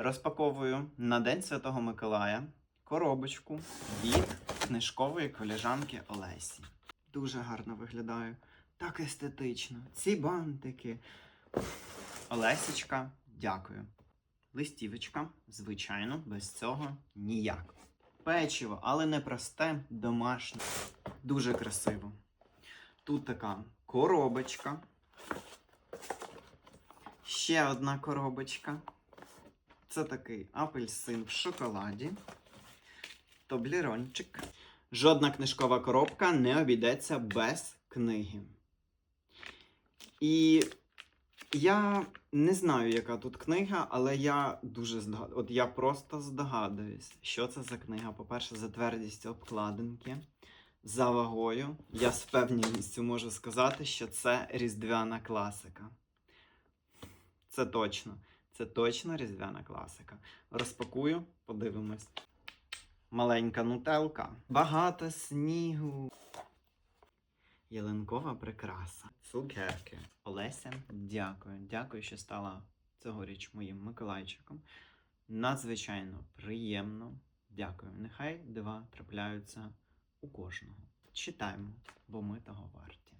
Розпаковую на День Святого Миколая коробочку від книжкової коліжанки Олесі. Дуже гарно виглядаю. Так естетично. Ці бантики. Олесечка, дякую. Листівочка, звичайно, без цього ніяк. Печиво, але не просте, домашнє. Дуже красиво. Тут така коробочка. Ще одна коробочка. Це такий апельсин в шоколаді. Тоблерончик. Жодна книжкова коробка не обійдеться без книги. І я не знаю, яка тут книга, але я дуже здогад... От я просто здогадуюсь, що це за книга. По-перше, за твердістю обкладинки, за вагою. Я з впевненістю можу сказати, що це різдвяна класика. Це точно. Це точно різдвяна класика. Розпакую, подивимось. Маленька нутелка. Багато снігу. Ялинкова прикраса. Цукерки. Олеся, дякую. Дякую, що стала цьогоріч моїм Миколайчиком. Надзвичайно приємно. Дякую. Нехай дива трапляються у кожного. Читаємо, бо ми того варті.